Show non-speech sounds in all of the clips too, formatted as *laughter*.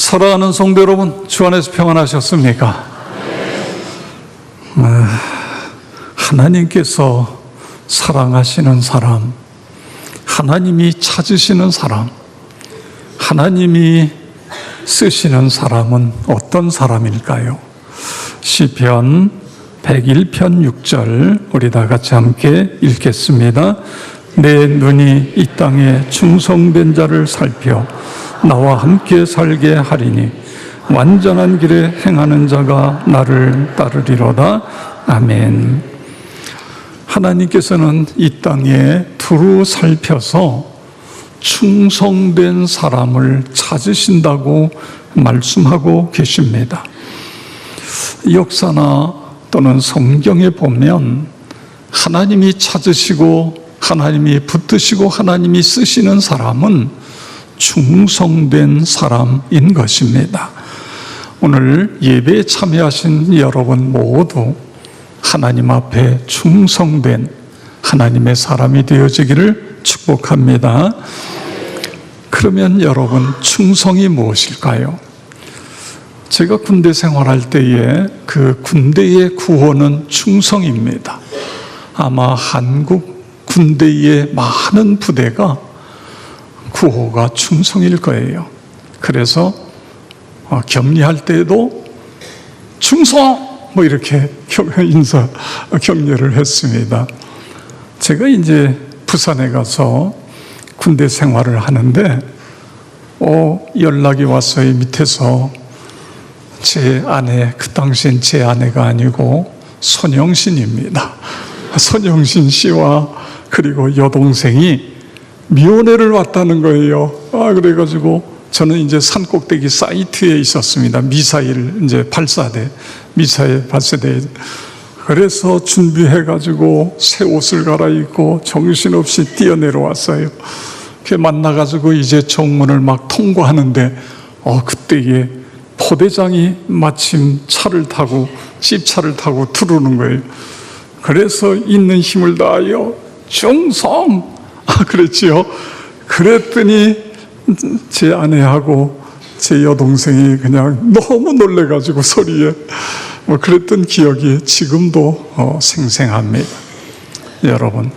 사랑하는 성도 여러분, 주 안에서 평안하셨습니까? 아, 하나님께서 사랑하시는 사람, 하나님이 찾으시는 사람, 하나님이 쓰시는 사람은 어떤 사람일까요? 시편 101편 6절 우리 다 같이 함께 읽겠습니다. 내 눈이 이 땅에 충성된 자를 살펴 나와 함께 살게 하리니 완전한 길에 행하는 자가 나를 따르리로다. 아멘. 하나님께서는 이 땅에 두루 살펴서 충성된 사람을 찾으신다고 말씀하고 계십니다. 역사나 또는 성경에 보면 하나님이 찾으시고 하나님이 붙드시고 하나님이 쓰시는 사람은 충성된 사람인 것입니다. 오늘 예배에 참여하신 여러분 모두 하나님 앞에 충성된 하나님의 사람이 되어지기를 축복합니다. 그러면 여러분, 충성이 무엇일까요? 제가 군대 생활할 때에 그 군대의 구호는 충성입니다. 아마 한국 군대의 많은 부대가 구호가 충성일 거예요. 그래서 어, 격리할 때에도 충성! 뭐 이렇게 *laughs* 인사, 격려를 했습니다. 제가 이제 부산에 가서 군대 생활을 하는데, 어, 연락이 왔어요. 밑에서 제 아내, 그 당시엔 제 아내가 아니고 손영신입니다. *laughs* 손영신 씨와 그리고 여동생이 미원회를 왔다는 거예요. 아, 그래가지고 저는 이제 산 꼭대기 사이트에 있었습니다. 미사일 이제 발사대, 미사일 발사대. 그래서 준비해가지고 새 옷을 갈아입고 정신없이 뛰어내려왔어요. 그 만나가지고 이제 정문을 막 통과하는데, 어, 그때에 포대장이 마침 차를 타고, 집차를 타고 들어오는 거예요. 그래서 있는 힘을 다하여 충성! 아, 그랬지요. 그랬더니 제 아내하고 제 여동생이 그냥 너무 놀래가지고 소리에 뭐 그랬던 기억이 지금도 어, 생생합니다. 여러분,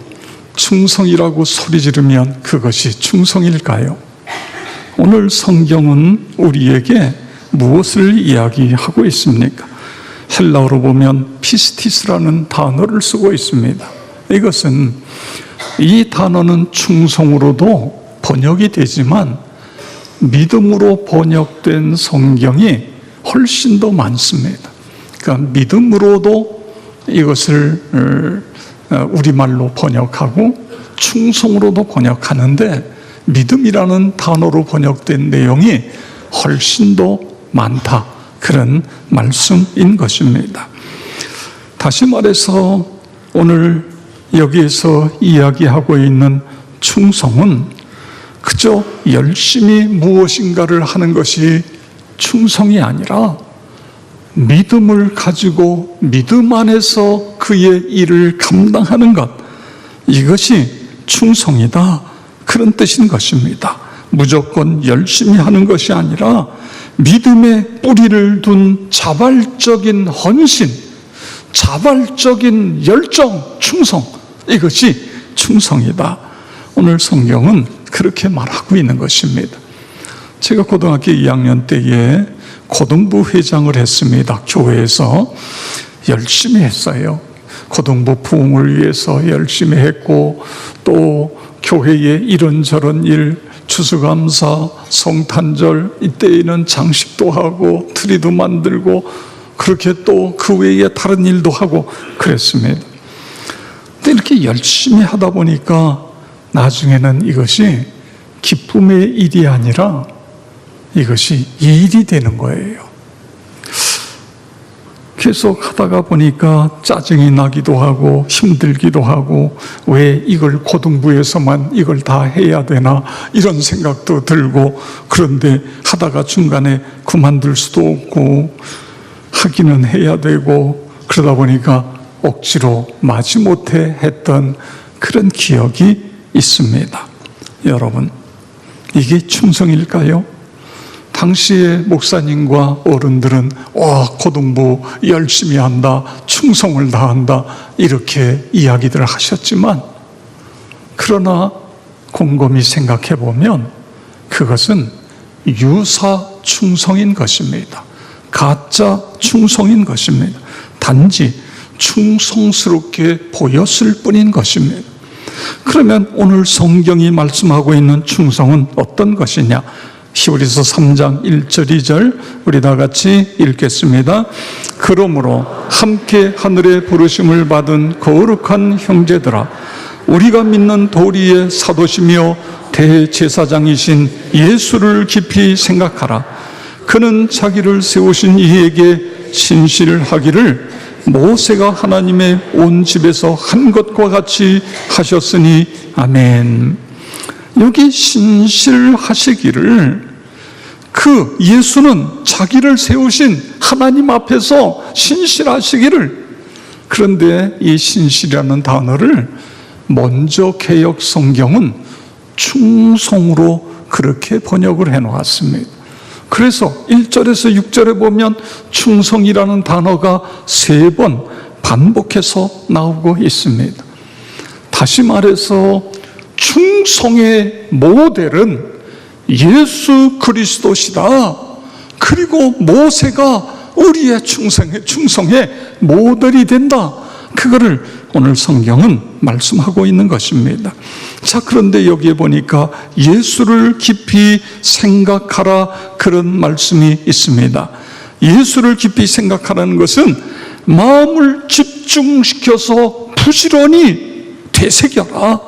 충성이라고 소리 지르면 그것이 충성일까요? 오늘 성경은 우리에게 무엇을 이야기하고 있습니까? 헬라어로 보면 피스티스라는 단어를 쓰고 있습니다. 이것은 이 단어는 충성으로도 번역이 되지만 믿음으로 번역된 성경이 훨씬 더 많습니다. 그러니까 믿음으로도 이것을 어, 우리말로 번역하고 충성으로도 번역하는데 믿음이라는 단어로 번역된 내용이 훨씬 더 많다. 그런 말씀인 것입니다. 다시 말해서 오늘 여기에서 이야기하고 있는 충성은 그저 열심히 무엇인가를 하는 것이 충성이 아니라 믿음을 가지고 믿음 안에서 그의 일을 감당하는 것 이것이 충성이다 그런 뜻인 것입니다. 무조건 열심히 하는 것이 아니라 믿음의 뿌리를 둔 자발적인 헌신, 자발적인 열정, 충성 이것이 충성이다. 오늘 성경은 그렇게 말하고 있는 것입니다. 제가 고등학교 2학년 때에 고등부 회장을 했습니다. 교회에서 열심히 했어요. 고등부 부흥을 위해서 열심히 했고 또 교회에 이런저런 일 추수감사, 성탄절 이때에는 장식도 하고 트리도 만들고 그렇게 또 그 외에 다른 일도 하고 그랬습니다. 근데 이렇게 열심히 하다 보니까 나중에는 이것이 기쁨의 일이 아니라 이것이 일이 되는 거예요. 계속 하다가 보니까 짜증이 나기도 하고 힘들기도 하고 왜 이걸 고등부에서만 이걸 다 해야 되나 이런 생각도 들고 그런데 하다가 중간에 그만둘 수도 없고 하기는 해야 되고 그러다 보니까 억지로 마지못해 했던 그런 기억이 있습니다. 여러분, 이게 충성일까요? 당시에 목사님과 어른들은 와 고등부 열심히 한다 충성을 다한다 이렇게 이야기들을 하셨지만 그러나 곰곰이 생각해 보면 그것은 유사 충성인 것입니다. 가짜 충성인 것입니다. 단지 충성스럽게 보였을 뿐인 것입니다. 그러면 오늘 성경이 말씀하고 있는 충성은 어떤 것이냐? 히브리서 3장 1절 2절 우리 다 같이 읽겠습니다. 그러므로 함께 하늘의 부르심을 받은 거룩한 형제들아 우리가 믿는 도리의 사도시며 대제사장이신 예수를 깊이 생각하라. 그는 자기를 세우신 이에게 신실하기를 모세가 하나님의 온 집에서 한 것과 같이 하셨으니 아멘. 여기 신실하시기를 그 예수는 자기를 세우신 하나님 앞에서 신실하시기를 그런데 이 신실이라는 단어를 먼저 개혁 성경은 충성으로 그렇게 번역을 해 놓았습니다. 그래서 1절에서 6절에 보면 충성이라는 단어가 세 번 반복해서 나오고 있습니다. 다시 말해서 충성의 모델은 예수 그리스도시다. 그리고 모세가 우리의 충성의 충성의 모델이 된다. 그거를 오늘 성경은 말씀하고 있는 것입니다. 자, 그런데 여기에 보니까 예수를 깊이 생각하라 그런 말씀이 있습니다. 예수를 깊이 생각하라는 것은 마음을 집중시켜서 부지런히 되새겨라.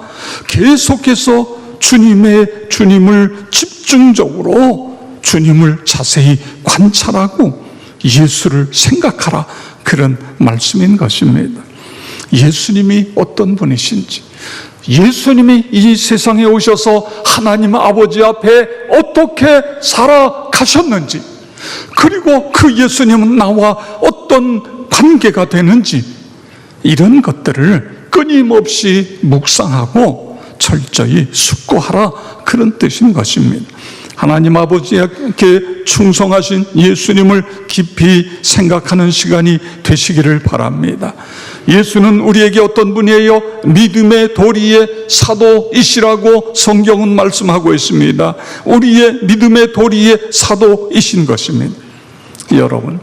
계속해서 주님의 주님을 집중적으로 주님을 자세히 관찰하고 예수를 생각하라. 그런 말씀인 것입니다. 예수님이 어떤 분이신지, 예수님이 이 세상에 오셔서 하나님 아버지 앞에 어떻게 살아가셨는지, 그리고 그 예수님은 나와 어떤 관계가 되는지, 이런 것들을 끊임없이 묵상하고 철저히 숙고하라. 그런 뜻인 것입니다. 하나님 아버지께 충성하신 예수님을 깊이 생각하는 시간이 되시기를 바랍니다. 예수는 우리에게 어떤 분이에요? 믿음의 도리의 사도이시라고 성경은 말씀하고 있습니다. 우리의 믿음의 도리의 사도이신 것입니다. 여러분,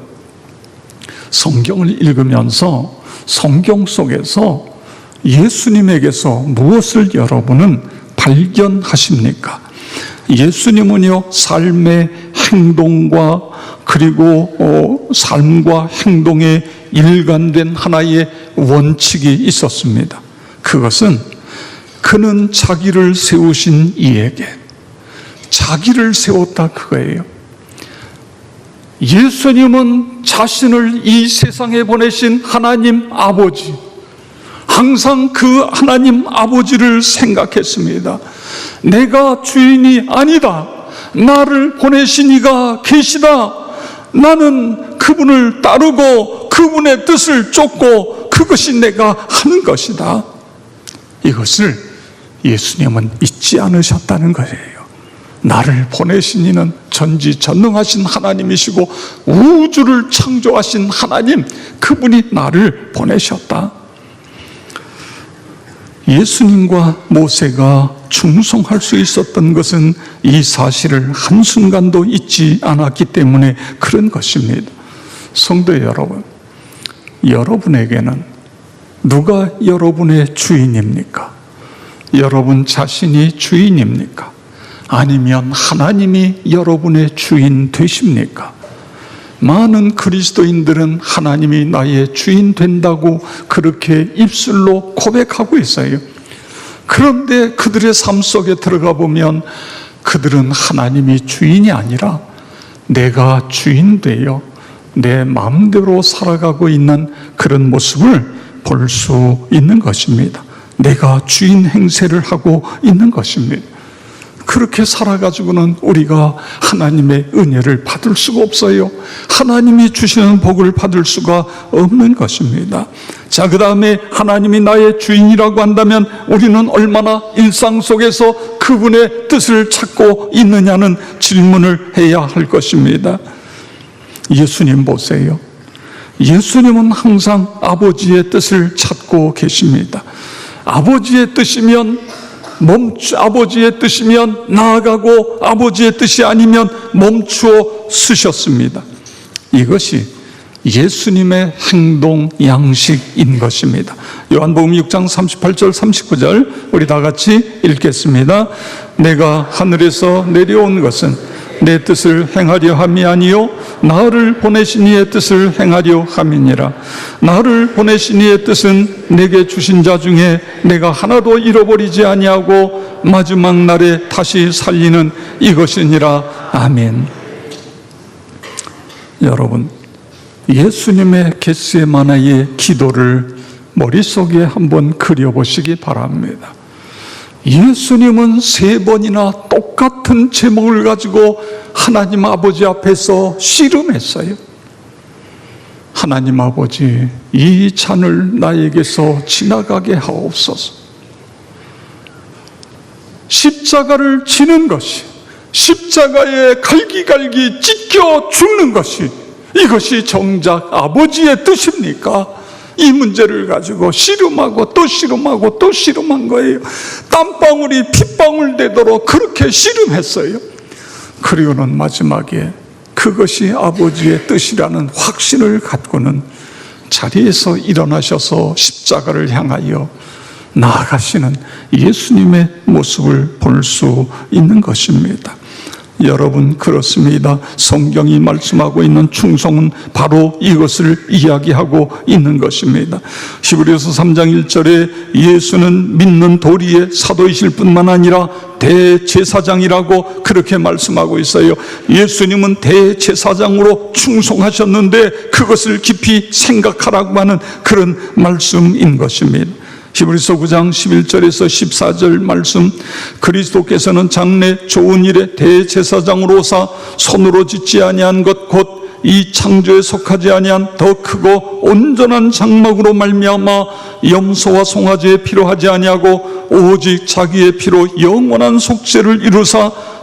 성경을 읽으면서 성경 속에서 예수님에게서 무엇을 여러분은 발견하십니까? 예수님은요, 삶의 행동과 그리고 어, 삶과 행동에 일관된 하나의 원칙이 있었습니다. 그것은 그는 자기를 세우신 이에게 자기를 세웠다 그거예요. 예수님은 자신을 이 세상에 보내신 하나님 아버지, 항상 그 하나님 아버지를 생각했습니다. 내가 주인이 아니다. 나를 보내신 이가 계시다. 나는 그분을 따르고 그분의 뜻을 쫓고 그것이 내가 하는 것이다. 이것을 예수님은 잊지 않으셨다는 거예요. 나를 보내신 이는 전지전능하신 하나님이시고 우주를 창조하신 하나님, 그분이 나를 보내셨다. 예수님과 모세가 충성할 수 있었던 것은 이 사실을 한순간도 잊지 않았기 때문에 그런 것입니다. 성도 여러분, 여러분에게는 누가 여러분의 주인입니까? 여러분 자신이 주인입니까? 아니면 하나님이 여러분의 주인 되십니까? 많은 그리스도인들은 하나님이 나의 주인 된다고 그렇게 입술로 고백하고 있어요. 그런데 그들의 삶 속에 들어가 보면 그들은 하나님이 주인이 아니라 내가 주인 되어 내 마음대로 살아가고 있는 그런 모습을 볼 수 있는 것입니다. 내가 주인 행세를 하고 있는 것입니다. 그렇게 살아가지고는 우리가 하나님의 은혜를 받을 수가 없어요. 하나님이 주시는 복을 받을 수가 없는 것입니다. 자, 그 다음에 하나님이 나의 주인이라고 한다면 우리는 얼마나 일상 속에서 그분의 뜻을 찾고 있느냐는 질문을 해야 할 것입니다. 예수님 보세요. 예수님은 항상 아버지의 뜻을 찾고 계십니다. 아버지의 뜻이면 멈추, 아버지의 뜻이면 나아가고 아버지의 뜻이 아니면 멈추어 쓰셨습니다. 이것이 예수님의 행동 양식인 것입니다. 요한복음 6장 38절 39절 우리 다 같이 읽겠습니다. 내가 하늘에서 내려온 것은 내 뜻을 행하려 함이 아니요 나를 보내신 이의 뜻을 행하려 함이니라. 나를 보내신 이의 뜻은 내게 주신 자 중에 내가 하나도 잃어버리지 아니하고 마지막 날에 다시 살리는 이것이니라. 아멘. 여러분 예수님의 겟세마나의 기도를 머릿속에 한번 그려보시기 바랍니다 예수님은 세 번이나 똑같은 제목을 가지고 하나님 아버지 앞에서 씨름했어요. 하나님 아버지, 이 잔을 나에게서 지나가게 하옵소서. 십자가를 지는 것이, 십자가에 갈기갈기 찢겨 죽는 것이, 이것이 정작 아버지의 뜻입니까? 이 문제를 가지고 씨름하고 또 씨름하고 또 씨름한 거예요. 땀방울이 핏방울 되도록 그렇게 씨름했어요. 그리고는 마지막에 그것이 아버지의 뜻이라는 확신을 갖고는 자리에서 일어나셔서 십자가를 향하여 나아가시는 예수님의 모습을 볼 수 있는 것입니다. 여러분 그렇습니다. 성경이 말씀하고 있는 충성은 바로 이것을 이야기하고 있는 것입니다. 히브리서 3장 1절에 예수는 믿는 도리의 사도이실 뿐만 아니라 대제사장이라고 그렇게 말씀하고 있어요. 예수님은 대제사장으로 충성하셨는데 그것을 깊이 생각하라고 하는 그런 말씀인 것입니다. 히브리서 9장 11절에서 14절 말씀. 그리스도께서는 장래 좋은 일에 대제사장으로서 손으로 짓지 아니한 것 곧 이 창조에 속하지 아니한 더 크고 온전한 장막으로 말미암아 염소와 송아지의 피로 하지 아니하고 오직 자기의 피로 영원한 속죄를 이루사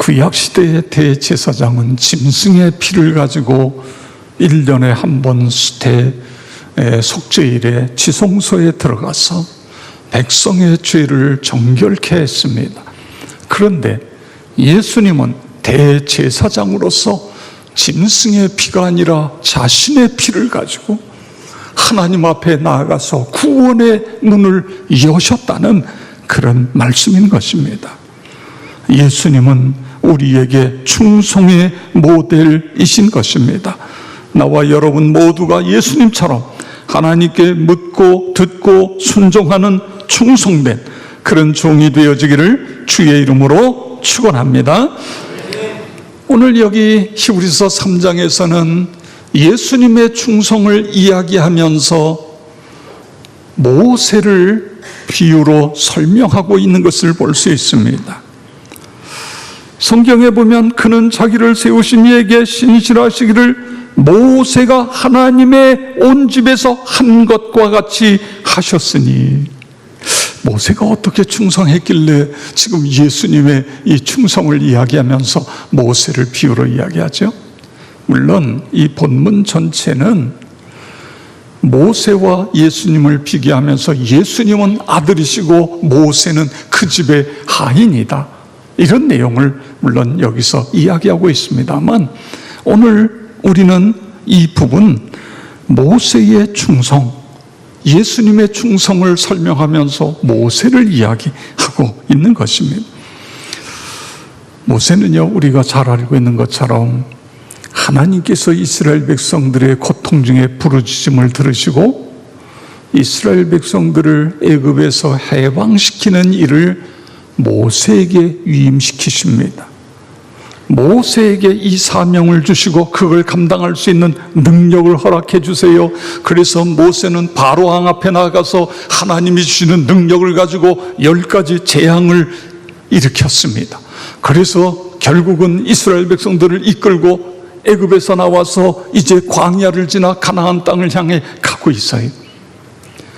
구약 시대의 대제사장은 짐승의 피를 가지고 1년에 한 번 수태 속죄일에 지성소에 들어가서 백성의 죄를 정결케 했습니다. 그런데 예수님은 대제사장으로서 짐승의 피가 아니라 자신의 피를 가지고 하나님 앞에 나아가서 구원의 문을 여셨다는 그런 말씀인 것입니다. 예수님은 우리에게 충성의 모델이신 것입니다. 나와 여러분 모두가 예수님처럼 하나님께 묻고 듣고 순종하는 충성된 그런 종이 되어지기를 주의 이름으로 축원합니다. 오늘 여기 히브리서 3장에서는 예수님의 충성을 이야기하면서 모세를 비유로 설명하고 있는 것을 볼 수 있습니다. 성경에 보면 그는 자기를 세우신 이에게 신실하시기를 모세가 하나님의 온 집에서 한 것과 같이 하셨으니 모세가 어떻게 충성했길래 지금 예수님의 이 충성을 이야기하면서 모세를 비유로 이야기하죠? 물론 이 본문 전체는 모세와 예수님을 비교하면서 예수님은 아들이시고 모세는 그 집의 하인이다. 이런 내용을 물론 여기서 이야기하고 있습니다만 오늘 우리는 이 부분 모세의 충성, 예수님의 충성을 설명하면서 모세를 이야기하고 있는 것입니다. 모세는요, 우리가 잘 알고 있는 것처럼 하나님께서 이스라엘 백성들의 고통 중에 부르짖음을 들으시고 이스라엘 백성들을 애굽에서 해방시키는 일을 모세에게 위임시키십니다. 모세에게 이 사명을 주시고 그걸 감당할 수 있는 능력을 허락해 주세요. 그래서 모세는 바로 왕 앞에 나가서 하나님이 주시는 능력을 가지고 열 가지 재앙을 일으켰습니다. 그래서 결국은 이스라엘 백성들을 이끌고 애굽에서 나와서 이제 광야를 지나 가나안 땅을 향해 가고 있어요.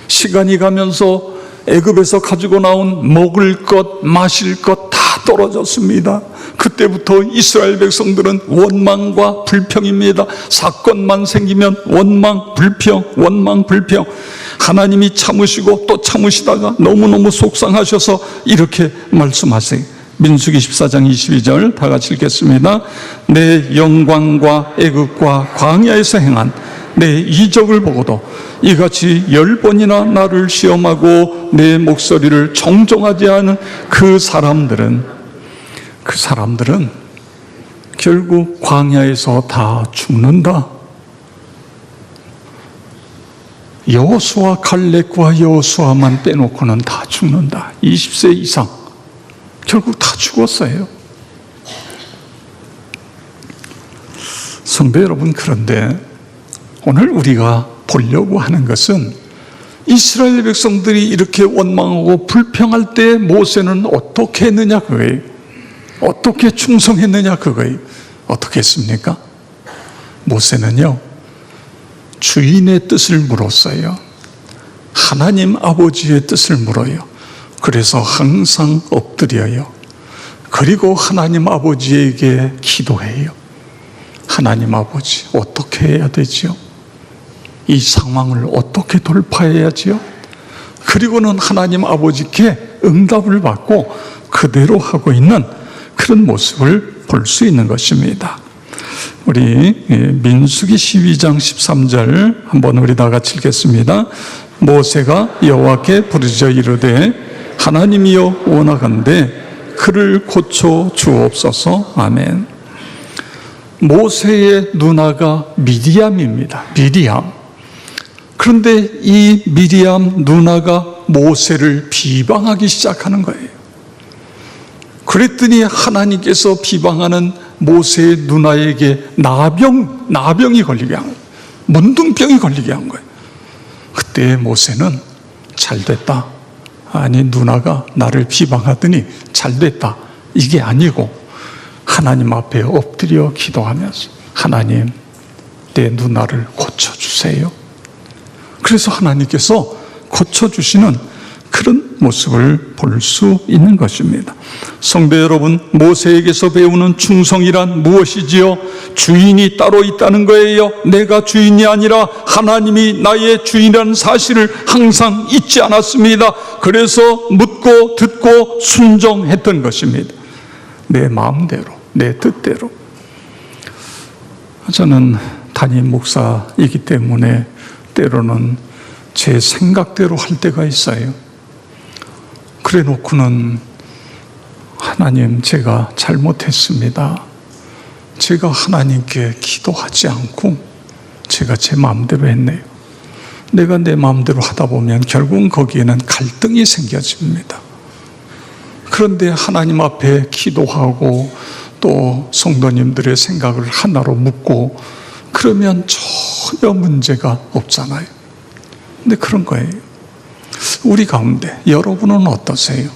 시간이 가면서 애굽에서 가지고 나온 먹을 것, 마실 것 다 떨어졌습니다. 그때부터 이스라엘 백성들은 원망과 불평입니다. 사건만 생기면 원망, 불평, 원망, 불평. 하나님이 참으시고 또 참으시다가 너무너무 속상하셔서 이렇게 말씀하세요. 민수기 14장 22절 다 같이 읽겠습니다. 내 영광과 애국과 광야에서 행한 내 이적을 보고도 이같이 열 번이나 나를 시험하고 내 목소리를 정정하지 않은 그 사람들은 그 사람들은 결국 광야에서 다 죽는다. 여호수아 칼렉과 여호수아만 빼놓고는 다 죽는다. 20세 이상 결국 다 죽었어요. 성도 여러분 그런데 오늘 우리가 보려고 하는 것은 이스라엘 백성들이 이렇게 원망하고 불평할 때 모세는 어떻게 했느냐 그거예요. 어떻게 충성했느냐 그거예요. 어떻게 했습니까? 모세는요, 주인의 뜻을 물었어요. 하나님 아버지의 뜻을 물어요. 그래서 항상 엎드려요. 그리고 하나님 아버지에게 기도해요. 하나님 아버지, 어떻게 해야 되지요? 이 상황을 어떻게 돌파해야지요? 그리고는 하나님 아버지께 응답을 받고 그대로 하고 있는 그런 모습을 볼 수 있는 것입니다. 우리 민수기 12장 13절 한번 우리 다 같이 읽겠습니다. 모세가 여호와께 부르짖어 이르되 하나님이여 원하건대 그를 고쳐 주옵소서. 아멘. 모세의 누나가 미디암입니다. 미디암. 그런데 이 미디암 누나가 모세를 비방하기 시작하는 거예요. 그랬더니 하나님께서 비방하는 모세의 누나에게 나병, 나병이 걸리게 한 거예요. 문둥병이 걸리게 한 거예요. 그때 모세는 잘 됐다. 아니, 누나가 나를 비방하더니 잘 됐다. 이게 아니고 하나님 앞에 엎드려 기도하면서 하나님, 내 누나를 고쳐주세요. 그래서 하나님께서 고쳐주시는 그런 모습을 볼 수 있는 것입니다. 성도 여러분, 모세에게서 배우는 충성이란 무엇이지요? 주인이 따로 있다는 거예요. 내가 주인이 아니라 하나님이 나의 주인이라는 사실을 항상 잊지 않았습니다. 그래서 묻고 듣고 순종했던 것입니다. 내 마음대로, 내 뜻대로. 저는 담임 목사이기 때문에 때로는 제 생각대로 할 때가 있어요. 그래 놓고는 하나님 제가 잘못했습니다. 제가 하나님께 기도하지 않고 제가 제 마음대로 했네요. 내가 내 마음대로 하다 보면 결국은 거기에는 갈등이 생겨집니다. 그런데 하나님 앞에 기도하고 또 성도님들의 생각을 하나로 묻고 그러면 전혀 문제가 없잖아요. 근데 그런 거예요. 우리 가운데 여러분은 어떠세요?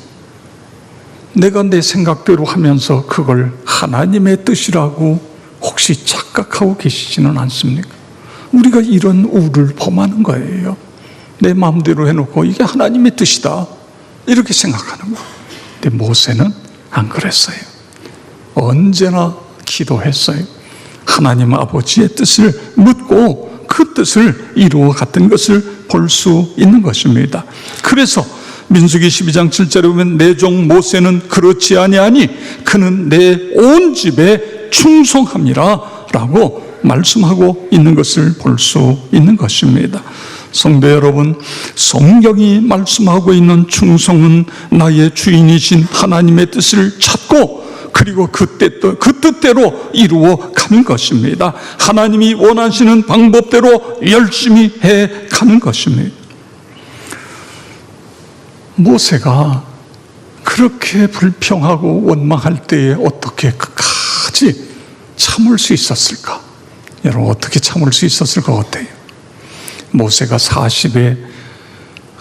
내가 내 생각대로 하면서 그걸 하나님의 뜻이라고 혹시 착각하고 계시지는 않습니까? 우리가 이런 우를 범하는 거예요. 내 마음대로 해놓고 이게 하나님의 뜻이다. 이렇게 생각하는 거. 근데 모세는 안 그랬어요. 언제나 기도했어요. 하나님 아버지의 뜻을 묻고 그 뜻을 이루어 갔던 것을 볼 수 있는 것입니다. 그래서 민수기 12장 7절에 보면 내 종 모세는 그렇지 아니하니 그는 내 온 집에 충성함이라 라고 말씀하고 있는 것을 볼 수 있는 것입니다. 성도 여러분, 성경이 말씀하고 있는 충성은 나의 주인이신 하나님의 뜻을 찾고 그리고 그때 그 뜻대로 이루어 가는 것입니다. 하나님이 원하시는 방법대로 열심히 해 가는 것입니다. 모세가 그렇게 불평하고 원망할 때에 어떻게 끝까지 참을 수 있었을까? 여러분 어떻게 참을 수 있었을 것 같아요? 모세가 40에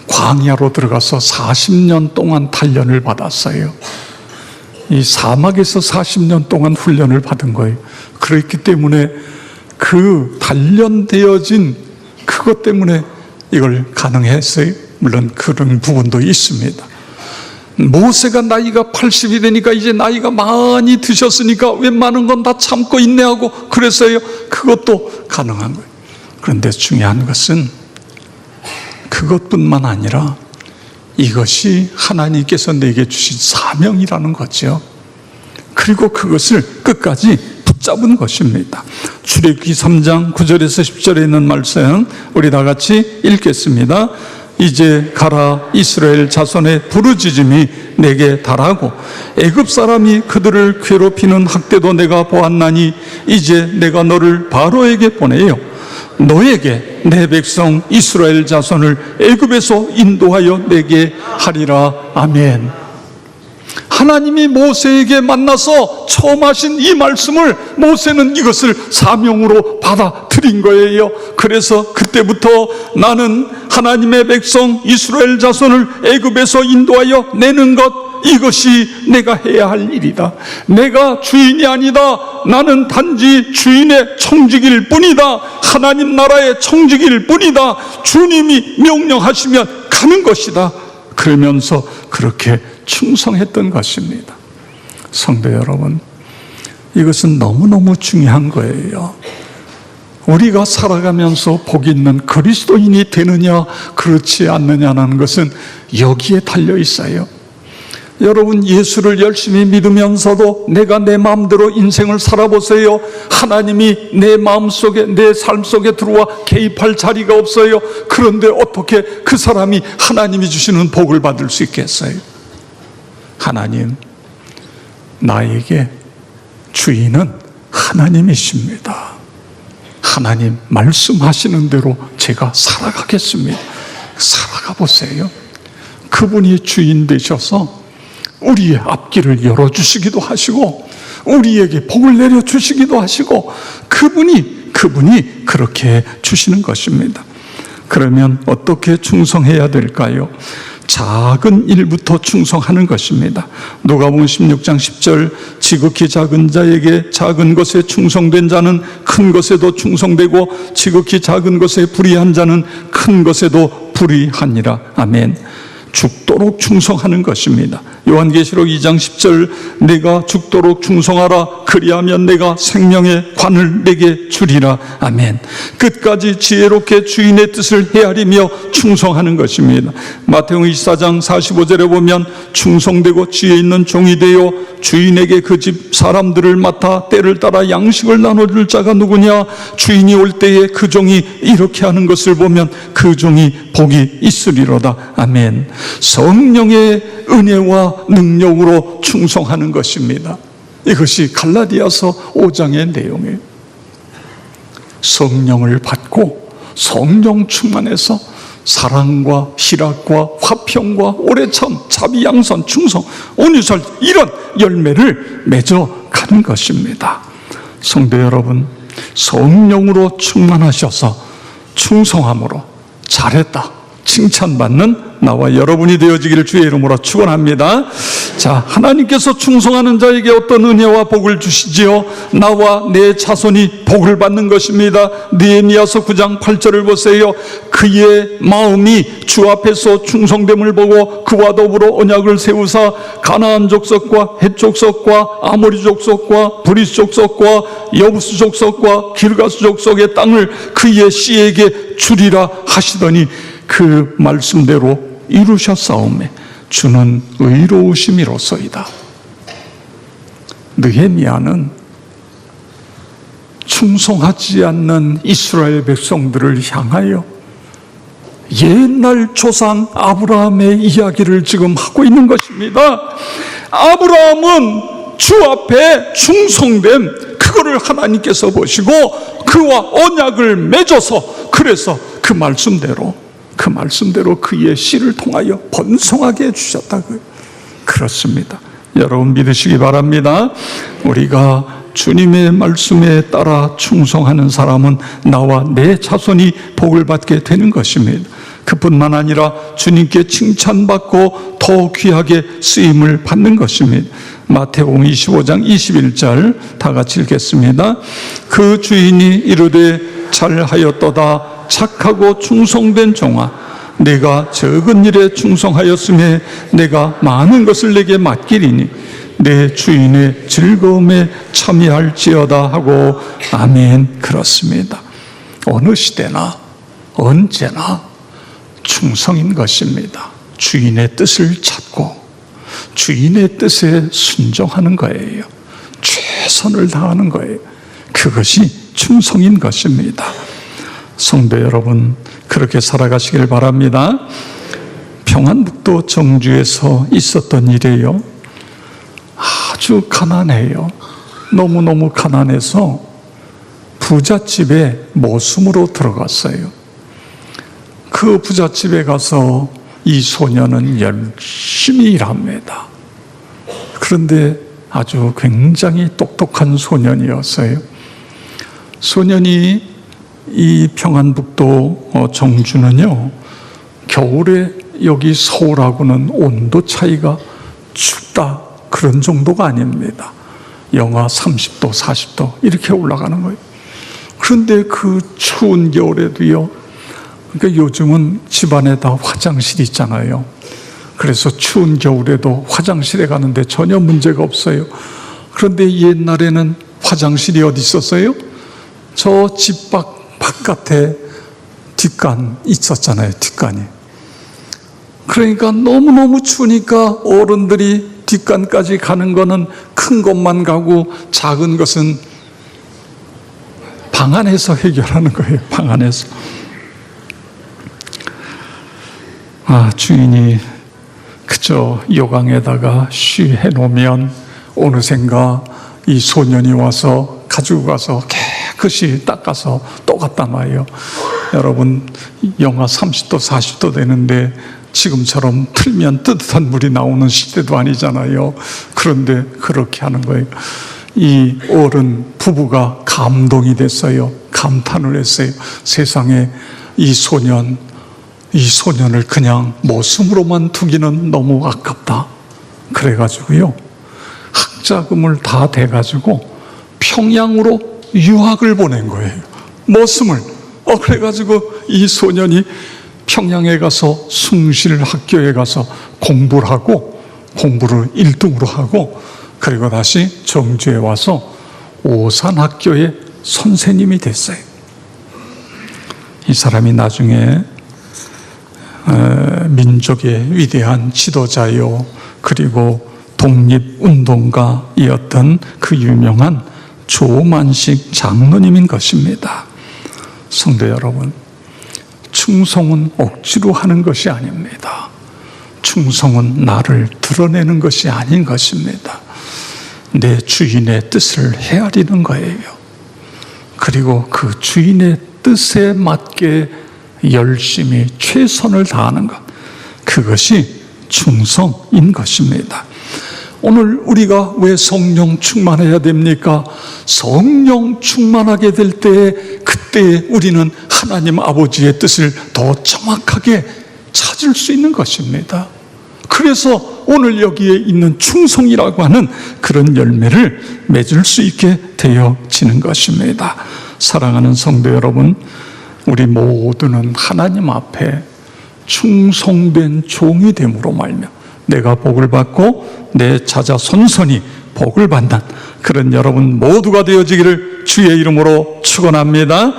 광야로 들어가서 40년 동안 단련을 받았어요. 이 사막에서 40년 동안 훈련을 받은 거예요. 그렇기 때문에 그 단련되어진 그것 때문에 이걸 가능했어요. 물론 그런 부분도 있습니다. 모세가 나이가 80이 되니까 이제 나이가 많이 드셨으니까 웬만한 건 다 참고 인내하고 그랬어요. 그것도 가능한 거예요. 그런데 중요한 것은 그것뿐만 아니라 이것이 하나님께서 내게 주신 사명이라는 거죠. 그리고 그것을 끝까지 붙잡은 것입니다. 출애굽기 3장 9절에서 10절에 있는 말씀 우리 다 같이 읽겠습니다. 이제 가라 이스라엘 자손의 부르짖음이 내게 달하고 애굽 사람이 그들을 괴롭히는 학대도 내가 보았나니 이제 내가 너를 바로에게 보내요 너에게 내 백성 이스라엘 자손을 애굽에서 인도하여 내게 하리라 아멘. 하나님이 모세에게 만나서 처음 하신 이 말씀을 모세는 이것을 사명으로 받아들인 거예요. 그래서 그때부터 나는 하나님의 백성 이스라엘 자손을 애굽에서 인도하여 내는 것 이것이 내가 해야 할 일이다. 내가 주인이 아니다. 나는 단지 주인의 청직일 뿐이다. 하나님 나라의 청직일 뿐이다. 주님이 명령하시면 가는 것이다. 그러면서 그렇게 충성했던 것입니다. 성도 여러분, 이것은 너무너무 중요한 거예요. 우리가 살아가면서 복 있는 그리스도인이 되느냐, 그렇지 않느냐는 것은 여기에 달려 있어요. 여러분 예수를 열심히 믿으면서도 내가 내 마음대로 인생을 살아보세요. 하나님이 내 마음 속에 내 삶 속에 들어와 개입할 자리가 없어요. 그런데 어떻게 그 사람이 하나님이 주시는 복을 받을 수 있겠어요? 하나님 나에게 주인은 하나님이십니다. 하나님 말씀하시는 대로 제가 살아가겠습니다. 살아가 보세요. 그분이 주인 되셔서 우리의 앞길을 열어주시기도 하시고 우리에게 복을 내려주시기도 하시고 그분이 그분이 그렇게 주시는 것입니다. 그러면 어떻게 충성해야 될까요? 작은 일부터 충성하는 것입니다. 누가복음 16장 10절 지극히 작은 자에게 작은 것에 충성된 자는 큰 것에도 충성되고 지극히 작은 것에 불의한 자는 큰 것에도 불의하니라. 아멘. 죽도록 충성하는 것입니다. 요한계시록 2장 10절 내가 죽도록 충성하라. 그리하면 내가 생명의 관을 내게 주리라. 아멘. 끝까지 지혜롭게 주인의 뜻을 헤아리며 충성하는 것입니다. 마태복음 24장 45절에 보면 충성되고 지혜 있는 종이 되어 주인에게 그 집 사람들을 맡아 때를 따라 양식을 나눠 줄 자가 누구냐? 주인이 올 때에 그 종이 이렇게 하는 것을 보면 그 종이 복이 있으리로다. 아멘 성령의 은혜와 능력으로 충성하는 것입니다. 이것이 갈라디아서 5장의 내용이에요. 성령을 받고 성령 충만해서 사랑과 희락과 화평과 오래참, 자비, 양선, 충성, 온유설 이런 열매를 맺어 가는 것입니다. 성도 여러분, 성령으로 충만하셔서 충성함으로 잘했다 칭찬받는 나와 여러분이 되어지기를 주의 이름으로 축원합니다. 자, 하나님께서 충성하는 자에게 어떤 은혜와 복을 주시지요? 나와 내 자손이 복을 받는 것입니다. 느헤미야서 9장 8절을 보세요. 그의 마음이 주 앞에서 충성됨을 보고 그와 더불어 언약을 세우사 가나안 족속과 헷 족속과 아모리 족속과 브리스 족속과 여부스 족속과 길가스 족속의 땅을 그의 씨에게 주리라 하시더니 그 말씀대로 이루셨사오매 주는 의로우심이로소이다. 느헤미야는 충성하지 않는 이스라엘 백성들을 향하여 옛날 조상 아브라함의 이야기를 지금 하고 있는 것입니다. 아브라함은 주 앞에 충성됨 그거를 하나님께서 보시고 그와 언약을 맺어서 그래서 그 말씀대로 그 말씀대로 그의 씨를 통하여 번성하게 해주셨다고요. 그렇습니다. 여러분 믿으시기 바랍니다. 우리가 주님의 말씀에 따라 충성하는 사람은 나와 내 자손이 복을 받게 되는 것입니다. 그뿐만 아니라 주님께 칭찬받고 더 귀하게 쓰임을 받는 것입니다. 마태복음 25장 21절 다 같이 읽겠습니다. 그 주인이 이르되 잘하였도다 착하고 충성된 종아 내가 적은 일에 충성하였음에 내가 많은 것을 내게 맡기리니 내 주인의 즐거움에 참여할지어다 하고 아멘 그렇습니다. 어느 시대나 언제나 충성인 것입니다. 주인의 뜻을 찾고 주인의 뜻에 순종하는 거예요. 최선을 다하는 거예요. 그것이 충성인 것입니다. 성도 여러분, 그렇게 살아가시길 바랍니다. 평안북도 정주에서 있었던 일이에요. 아주 가난해요. 너무너무 가난해서 부잣집에 모숨으로 들어갔어요. 그 부잣집에 가서 이 소녀는 열심히 일합니다. 그런데 아주 굉장히 똑똑한 소년이었어요. 소년이 이 평안북도 어, 정주는요, 겨울에 여기 서울하고는 온도 차이가 춥다. 그런 정도가 아닙니다. 영하 30도, 40도 이렇게 올라가는 거예요. 그런데 그 추운 겨울에도요, 그러니까 요즘은 집안에 다 화장실 있잖아요. 그래서 추운 겨울에도 화장실에 가는데 전혀 문제가 없어요. 그런데 옛날에는 화장실이 어디 있었어요? 저 집 밖, 바깥에 뒷간 있었잖아요, 뒷간이. 그러니까 너무너무 추우니까 어른들이 뒷간까지 가는 거는 큰 것만 가고 작은 것은 방 안에서 해결하는 거예요, 방 안에서. 아, 주인이 그저 요강에다가 쉬해 놓으면 어느샌가 이 소년이 와서 가지고 가서 깨끗이 닦아서 또 갖다 놔요. 여러분, 영하 30도, 40도 되는데 지금처럼 틀면 뜨뜻한 물이 나오는 시대도 아니잖아요. 그런데 그렇게 하는 거예요. 이 어른 부부가 감동이 됐어요. 감탄을 했어요. 세상에 이 소년, 이 소년을 그냥 모습으로만 두기는 너무 아깝다. 그래가지고요. 학자금을 다 대가지고 평양으로 유학을 보낸 거예요. 모습을. 어, 그래가지고 이 소년이 평양에 가서 숭실 학교에 가서 공부를 하고 공부를 1등으로 하고 그리고 다시 정주에 와서 오산 학교의 선생님이 됐어요. 이 사람이 나중에 어, 민족의 위대한 지도자요 그리고 독립운동가이었던 그 유명한 조만식 장로님인 것입니다. 성도 여러분, 충성은 억지로 하는 것이 아닙니다. 충성은 나를 드러내는 것이 아닌 것입니다. 내 주인의 뜻을 헤아리는 거예요. 그리고 그 주인의 뜻에 맞게 열심히 최선을 다하는 것. 그것이 충성인 것입니다. 오늘 우리가 왜 성령 충만해야 됩니까? 성령 충만하게 될 때, 그때 우리는 하나님 아버지의 뜻을 더 정확하게 찾을 수 있는 것입니다. 그래서 오늘 여기에 있는 충성이라고 하는 그런 열매를 맺을 수 있게 되어지는 것입니다. 사랑하는 성도 여러분, 우리 모두는 하나님 앞에 충성된 종이 됨으로 말며 내가 복을 받고 내 자자 손손이 복을 받는 그런 여러분 모두가 되어지기를 주의 이름으로 축원합니다.